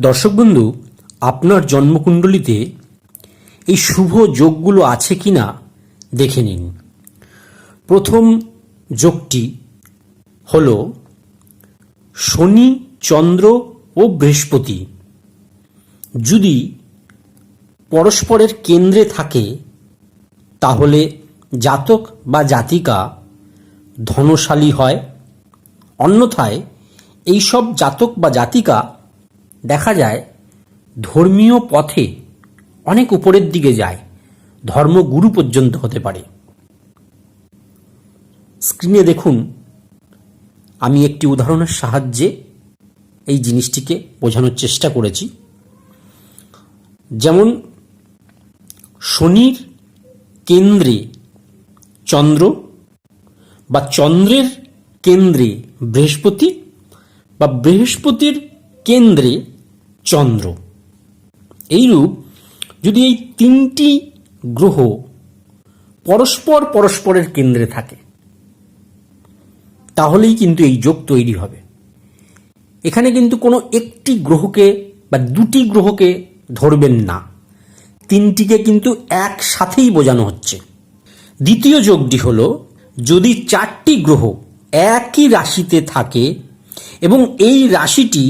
দর্শক বন্ধু, আপনার জন্মকুণ্ডলিতে এই শুভ যোগগুলো আছে কি না দেখে নিন। প্রথম যোগটি হল শনি, চন্দ্র ও বৃহস্পতি। যদি পরস্পরের কেন্দ্রে থাকে, তাহলে জাতক বা জাতিকা ধনশালী হয়। অন্যথায়, এইসব জাতক বা জাতিকা দেখা যায়, ধর্মীয় পথে অনেক উপরের দিকে যায়, ধর্মগুরু পর্যন্ত হতে পারে। স্ক্রিনে দেখুন, আমি একটি উদাহরণের সাহায্যে এই জিনিসটিকে বোঝানোর চেষ্টা করেছি। যেমন, শনির কেন্দ্রে চন্দ্র বা চন্দ্রের কেন্দ্রে বৃহস্পতি বা বৃহস্পতির কেন্দ্রে চন্দ্র। এইরূপ যদি এই তিনটি গ্রহ পরস্পর পরস্পরের কেন্দ্রে থাকে, তাহলেই কিন্তু এই যোগ তৈরি হবে। এখানে কিন্তু কোনো একটি গ্রহকে বা দুটি গ্রহকে ধরবেন না। তিনটিকে কিন্তু একসাথেই বোঝানো হচ্ছে। দ্বিতীয় যোগটি হল, যদি চারটি গ্রহ একই রাশিতে থাকে এবং এই রাশিটি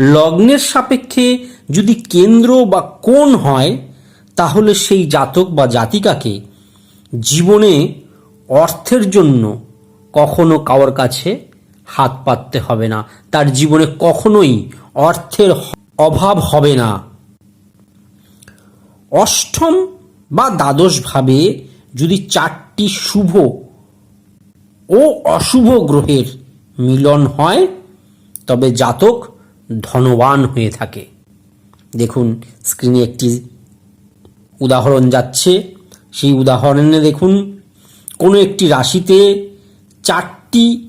লগ্নের সাপেক্ষে যদি কেন্দ্র বা কোণ হয়, তাহলে সেই জাতক বা জাতিকাকে জীবনে অর্থের জন্য কখনো কারোর কাছে হাত পাততে হবে না। তার জীবনে কখনোই অর্থের অভাব হবে না। অষ্টম বা দ্বাদশ ভাবে যদি চারটি শুভ ও অশুভ গ্রহের মিলন হয়, তবে জাতক ধনবান হয়ে থাকে। দেখুন স্ক্রিনে একটি উদাহরণ যাচ্ছে। সেই উদাহরণে দেখুন, কোনো একটি রাশিতে চারটি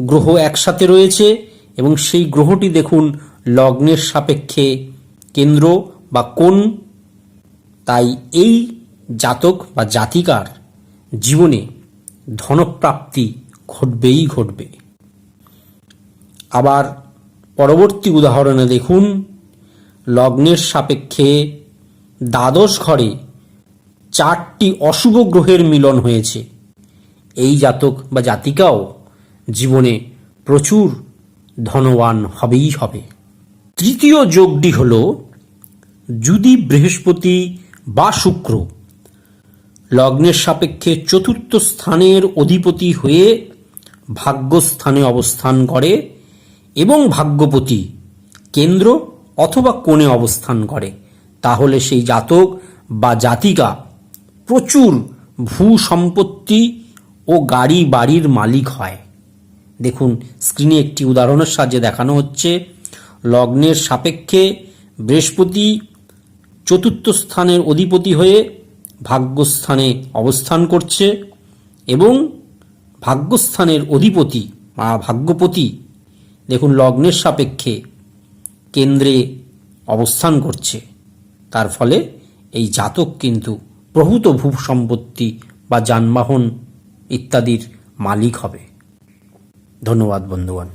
গ্রহ একসাথে রয়েছে এবং সেই গ্রহটি দেখুন লগ্নের সাপেক্ষে কেন্দ্র বা কোন তাই এই জাতক বা জাতিকার জীবনে ধনপ্রাপ্তি ঘটবেই ঘটবে। আবার পরবর্তী উদাহরণে দেখুন, লগ্নের সাপেক্ষে দ্বাদশ ঘরে চারটি অশুভ গ্রহের মিলন হয়েছে। এই জাতক বা জাতিকাও জীবনে প্রচুর ধনবান হবেই হবে। তৃতীয় যোগটি হল, যদি বৃহস্পতি বা শুক্র লগ্নের সাপেক্ষে চতুর্থ স্থানের অধিপতি হয়ে ভাগ্যস্থানে অবস্থান করে এবং ভাগ্যপতি কেন্দ্র অথবা কোণে অবস্থান করে, তাহলে সেই জাতক বা জাতিকা প্রচুর ভূ সম্পত্তি ও গাড়ি বাড়ির মালিক হয়। দেখুন, স্ক্রিনে একটি উদাহরণের সাহায্যে দেখানো হচ্ছে, লগ্নের সাপেক্ষে বৃহস্পতি চতুর্থ স্থানের অধিপতি হয়ে ভাগ্যস্থানে অবস্থান করছে এবং ভাগ্যস্থানের অধিপতি বা ভাগ্যপতি দেখুন, লগ্নের সাপেক্ষে কেন্দ্রে অবস্থান করছে। তার ফলে এই জাতক কিন্তু প্রভূত ভূ সম্পত্তি বা যানবাহন ইত্যাদির মালিক হবে। ধন্যবাদ, বন্ধুগণ।